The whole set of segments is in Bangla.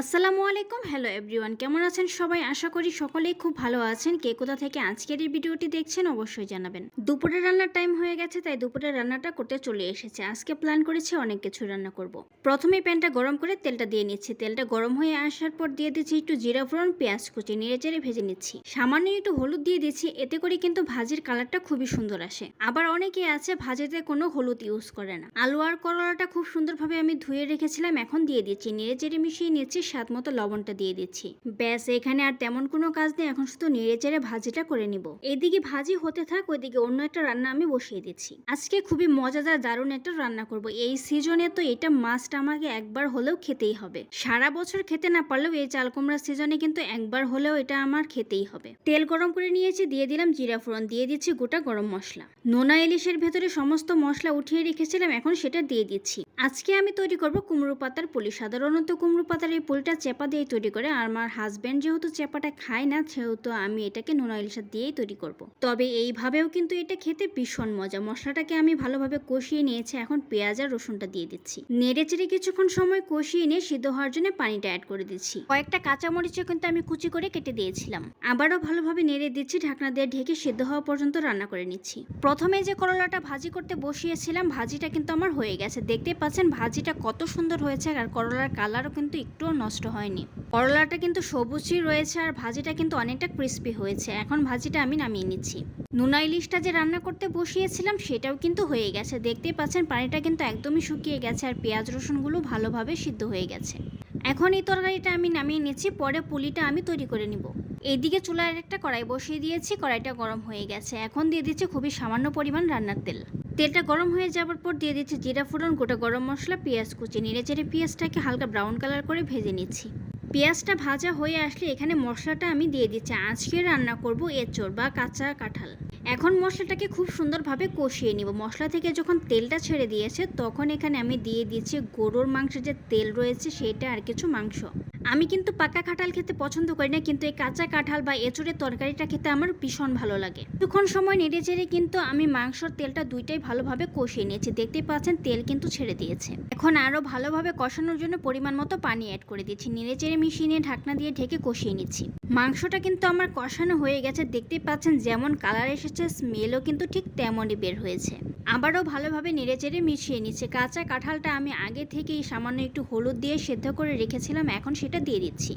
আসসালামু আলাইকুম। হ্যালো এভরিওয়ান কেমন আছেন সবাই? আশা করি সকলেই খুব ভালো আছেন। কে কোথা থেকে আজকের এই ভিডিওটি দেখছেন অবশ্যই জানাবেন। দুপুরে রান্নার টাইম হয়ে গেছে, তাই দুপুরে রান্নাটা করতে চলে এসেছে। আজকে প্ল্যান করেছি অনেক কিছু রান্না করব। প্রথমে প্যানটা গরম করে তেলটা দিয়ে নিচ্ছি। তেলটা গরম হয়ে আসার পর দিয়ে দিচ্ছি একটু জিরা ফোড়ন, পেঁয়াজ কুচি, নেড়ে চেড়ে ভেজে নিচ্ছি। সামান্য একটু হলুদ দিয়ে দিচ্ছি, এতে করে কিন্তু ভাজির কালারটা খুবই সুন্দর আসে। আবার অনেকে আছে ভাজিতে কোনো হলুদ ইউজ করে না। আলু আর করলাটা খুব সুন্দরভাবে আমি ধুয়ে রেখেছিলাম, এখন দিয়ে দিচ্ছি। নেড়ে চেড়ে মিশিয়ে নিচ্ছি স্বাদ মতো লবণটা দিয়ে দিচ্ছি। ব্যাস, এখানে আর তেমন কোনো কাজ নেই, এখন শুধু নেড়ে চেড়ে ভাজিটা করে নিব। এদিকে ভাজি হতে থাক, ওইদিকে অন্য একটা রান্না আমি বসিয়ে দিচ্ছি। আজকে খুবই মজাদার, দারুণ একটা রান্না করব। এই সিজনে তো এটা মাছটা আমাকে একবার হলেও খেতেই হবে। সারা বছর খেতে না পারলেও এই চাল কুমড়ার সিজনে কিন্তু একবার হলেও এটা আমার খেতেই হবে। তেল গরম করে নিয়েছি, দিয়ে দিলাম জিরা ফোড়ন, দিয়ে দিচ্ছি গোটা গরম মশলা। নোনা ইলিশের ভেতরে সমস্ত মশলা উঠিয়ে রেখেছিলাম, এখন সেটা দিয়ে দিচ্ছি। আজকে আমি তৈরি করব কুমড়ো পাতার পুলি। সাধারণত কুমড়ো পাতার এই পুলিটা চেপা দিয়ে তৈরি করে। আর আমার হাজব্যান্ড যেহেতু চেপাটা খায় না, সেহেতু আমি এটাকে নোনা ইলিশা দিয়েই তৈরি করব। তবে এইভাবেও কিন্তু এটা খেতে ভীষণ মজা। মশলাটাকে আমি ভালোভাবে কষিয়ে নিয়েছি। এখন পেঁয়াজ আর রসুনটা দিয়ে দিচ্ছি। নেড়ে চেড়ে কিছুক্ষণ সময় কষিয়ে নিয়ে সিদ্ধ হওয়ার জন্য পানিটা অ্যাড করে দিচ্ছি। কয়েকটা কাঁচামরিচও কিন্তু আমি কুচি করে কেটে দিয়েছিলাম। আবারও ভালোভাবে নেড়ে দিচ্ছি, ঢাকনা দিয়ে ঢেকে সিদ্ধ হওয়া পর্যন্ত রান্না করে নিচ্ছি। প্রথমে যে করলাটা ভাজি করতে বসিয়েছিলাম, ভাজিটা কিন্তু আমার হয়ে গেছে। দেখতে পাচ্ছেন ভাজিটা কত সুন্দর হয়েছে আর করলার কালারও কিন্তু একটুও নষ্ট হয়নি। করলাটা কিন্তু সবুজই রয়েছে আর ভাজিটা কিন্তু অনেকটা ক্রিস্পি হয়েছে। এখন ভাজিটা আমি নামিয়ে নিচ্ছি। নুনা ইলিশটা যে রান্না করতে বসিয়েছিলাম, সেটাও কিন্তু হয়ে গেছে। দেখতেই পাচ্ছেন পানিটা কিন্তু একদমই শুকিয়ে গেছে আর পেঁয়াজ রসুনগুলো ভালোভাবে সিদ্ধ হয়ে গেছে। এখন এই তরকারিটা আমি নামিয়ে নিচ্ছি, পরে পুলিটা আমি তৈরি করে নিব। এইদিকে চুলার একটা কড়াই বসিয়ে দিয়েছি, কড়াইটা গরম হয়ে গেছে। এখন দিয়ে দিচ্ছি খুবই সামান্য পরিমাণ রান্নার তেল। তেলটা গরম হয়ে যাওয়ার পর দিয়ে দিচ্ছি জিরা ফোড়ন, গোটা গরম মশলা, পেঁয়াজ কুচি। নেড়ে চেড়ে পেঁয়াজটাকে হালকা ব্রাউন কালার করে ভেজে নিচ্ছি। পেঁয়াজটা ভাজা হয়ে আসলে এখানে মশলাটা আমি দিয়ে দিচ্ছি। আজকে রান্না করব এঁচড় বা কাঁচা কাঁঠাল। এখন মশলাটাকে খুব সুন্দরভাবে কষিয়ে নিব। মশলা থেকে যখন তেলটা ছেড়ে দিয়েছে, তখন এখানে আমি দিয়ে দিচ্ছি গরুর মাংসের যে তেল রয়েছে, সেটা আর কিছু মাংস। আমি কিন্তু পাকা কাঁঠাল খেতে পছন্দ করি না, কিন্তু এই কাঁচা কাঁঠাল বা এঁচড়ের তরকারিটা খেতে আমার ভীষণ ভালো লাগে। কিছুক্ষণ সময় নেড়ে চেড়ে কিন্তু আমি মাংসর তেলটা দুইটাই ভালোভাবে কষিয়ে নিয়েছি। দেখতেই পাচ্ছেন, তেল কিন্তু ছেড়ে দিয়েছে। এখন আরও ভালোভাবে কষানোর জন্য পরিমাণ মতো পানি অ্যাড করে দিচ্ছি নেড়ে চেড়ে মিশিয়ে নিয়ে ঢাকনা দিয়ে ঢেকে কষিয়ে নিচ্ছি। মাংসটা কিন্তু আমার কষানো হয়ে গেছে। দেখতেই পাচ্ছেন, যেমন কালার এসেছে স্মেলও কিন্তু ঠিক তেমনই বের হয়েছে। আবারও ভালোভাবে নেড়েচেড়ে মিশিয়ে নিচ্ছে। কাঁচা কাঁঠালটা আমি আগে থেকেই সামান্য একটু হলুদ দিয়ে সেদ্ধ করে রেখেছিলাম, এখন সেটা দিয়ে দিচ্ছি।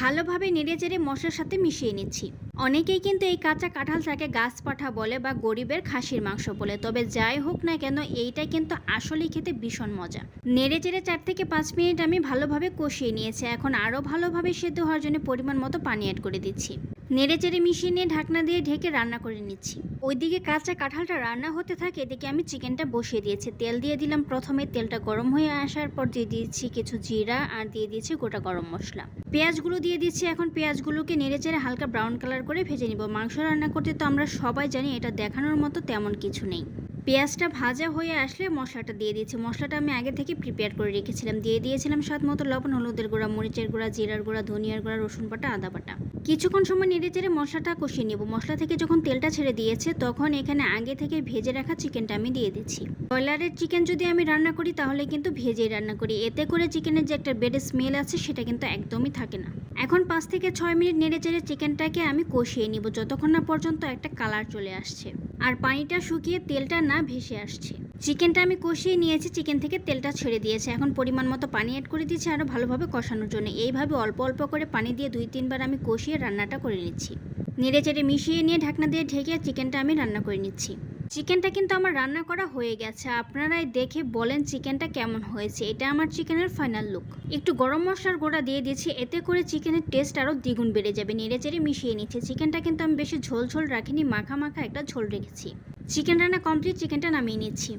ভালোভাবে নেড়েচেড়ে মশলার সাথে মিশিয়ে নিচ্ছি। অনেকেই কিন্তু এই কাঁচা কাঁঠালটাকে গাছ পাঠা বলে বা গরিবের খাসির মাংস বলে। তবে যাই হোক না কেন, এইটা কিন্তু আসলেই খেতে ভীষণ মজা। নেড়ে চেড়ে চার থেকে পাঁচ মিনিট আমি ভালোভাবে কষিয়ে নিয়েছি। এখন আরও ভালোভাবে সেদ্ধ হওয়ার জন্য পরিমাণ মতো পানি অ্যাড করে দিচ্ছি। নেড়ে চেড়ে মিশিয়ে নিয়ে ঢাকনা দিয়ে ঢেকে রান্না করে নিচ্ছি। ওইদিকে কাঁচা কাঁঠালটা রান্না হতে থাকে, এদিকে আমি চিকেনটা বসিয়ে দিয়েছি। তেল দিয়ে দিলাম প্রথমে, তেলটা গরম হয়ে আসার পর দিয়ে দিয়েছি কিছু জিরা আর দিয়ে দিয়েছি গোটা গরম মশলা। পেঁয়াজগুলো দিয়ে দিচ্ছি। এখন পেঁয়াজগুলোকে নেড়ে চেড়ে হালকা ব্রাউন কালার করে ভেজে নিব। মাংস রান্না করতে তো আমরা সবাই জানি এটা দেখানোর মতো তেমন কিছু নেই। পেঁয়াজটা ভাজা হয়ে আসলে মশলাটা দিয়ে দিয়েছি। মশলাটা আমি আগে থেকে প্রিপেয়ার করে রেখেছিলাম। দিয়ে দিয়েছিলাম স্বাদ মতো লবণ, হলুদের গুঁড়া, মরিচের গুঁড়া, জিরার গুঁড়া, ধনিয়ার গুঁড়া, রসুন বাটা, আদা বাটা। কিছুক্ষণ সময় নেড়ে চেড়ে মশলাটা কষিয়ে নেব। মশলা থেকে যখন তেলটা ছেড়ে দিয়েছে, তখন এখানে আগে থেকে ভেজে রাখা চিকেনটা আমি দিয়ে দিচ্ছি। ব্রয়লারের চিকেন যদি আমি রান্না করি, তাহলে কিন্তু ভেজেই রান্না করি। এতে করে চিকেনের যে একটা বেডের স্মেল আছে, সেটা কিন্তু একদমই থাকে না। এখন পাঁচ থেকে ছয় মিনিট নেড়ে চেড়ে চিকেনটাকে আমি কষিয়ে নিব, যতক্ষণ না পর্যন্ত একটা কালার চলে আসছে। আর পানিটা শুকিয়ে তেলটা না ভেসে আসছে। চিকেনটা আমি কষিয়ে নিয়েছি, চিকেন থেকে তেলটা ছেড়ে দিয়েছে। এখন পরিমাণ মতো পানি অ্যাড করে দিচ্ছি আরও ভালোভাবে কষানোর জন্য। এইভাবে অল্প অল্প করে পানি দিয়ে দুই, তিনবার আমি কষিয়ে রান্নাটা করে নিচ্ছি। নেড়ে চেড়ে মিশিয়ে নিয়ে ঢাকনা দিয়ে ঢেকে চিকেনটা আমি রান্না করে নিচ্ছি। চিকেনটা কিন্তু আমার রান্না করা হয়ে গেছে। আপনারাই দেখে বলেন চিকেনটা কেমন হয়েছে। এটা আমার চিকেনের ফাইনাল লুক। একটু গরম মশলার গোড়া দিয়ে দিয়েছি এতে করে চিকেনের টেস্ট আরও দ্বিগুণ বেড়ে যাবে। নেড়ে চেড়ে মিশিয়ে নিচ্ছে। চিকেনটা কিন্তু আমি বেশি ঝোল ঝোল রাখিনি। মাখা মাখা একটা ঝোল রেখেছি। চিকেন রান্না কমপ্লিট। চিকেনটা নামিয়ে নিচ্ছি।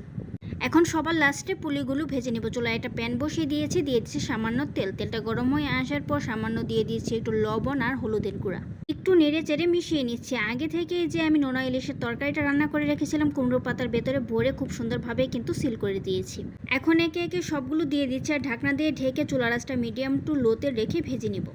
এখন সবার লাস্টে পুলিগুলো ভেজে নেব। চুলা একটা প্যান বসিয়ে দিয়েছি, দিয়ে দিচ্ছি সামান্য তেল। তেলটা গরম হয়ে আসার পর সামান্য দিয়ে দিচ্ছি একটু লবণ আর হলুদের গুঁড়া। একটু নেড়ে চেড়ে মিশিয়ে নিচ্ছি। আগে থেকে যে আমি নোনা ইলিশের তরকারিটা রান্না করে রেখেছিলাম, কুমড়ো পাতার ভেতরে ভরে খুব সুন্দরভাবে কিন্তু সিল করে দিয়েছি। এখন একে একে সবগুলো দিয়ে দিচ্ছি আর ঢাকনা দিয়ে ঢেকে চুলা রাসটা মিডিয়াম টু লোতে রেখে ভেজে নিব।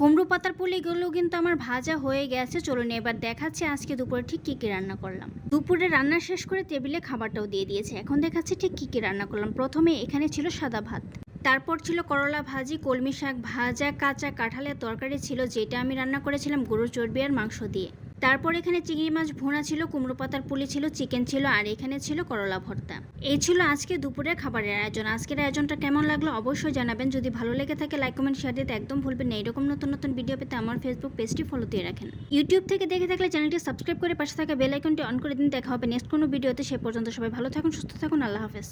কুমড়ো পাতার পুলিগুলো কিন্তু আমার ভাজা হয়ে গেছে। চলুন এবার দেখাচ্ছি আজকে দুপুরে ঠিক কী কী রান্না করলাম। দুপুরে রান্না শেষ করে টেবিলে খাবারটাও দিয়ে দিয়েছে। এখন দেখাচ্ছি ঠিক কী কী রান্না করলাম। প্রথমে এখানে ছিল সাদা ভাত। তারপর ছিল করলা ভাজি, কলমি শাক ভাজা, কাঁচা কাঁঠালের তরকারি ছিল, যেটা আমি রান্না করেছিলাম গরুর চর্বি আর মাংস দিয়ে। তারপর এখানে চিংড়ি মাছ ভুনা ছিল, কুমড়ো পাতার পুলি ছিল, চিকেন ছিল, আর এখানে ছিল করলা ভর্তা। এই ছিল আজকে দুপুরের খাবারের আয়োজন। আজকের আয়োজনটা কেমন লাগল অবশ্যই জানাবেন। যদি ভালো লেগে থাকে লাইক কমেন্ট শেয়ার দিতে একদম ভুলবেন না। এরকম নতুন নতুন ভিডিও পেতে আমার ফেসবুক পেজটি ফলো দিয়ে রাখেন। ইউটিউব থেকে দেখে থাকলে চ্যানেলটি সাবস্ক্রাইব করে পাশে থাকা বেল আইকনটি অন করে দিন। দেখা হবে নেক্সট কোনো ভিডিওতে সে পর্যন্ত সবাই ভালো থাকুন, সুস্থ থাকুন। আল্লাহ হাফেজ।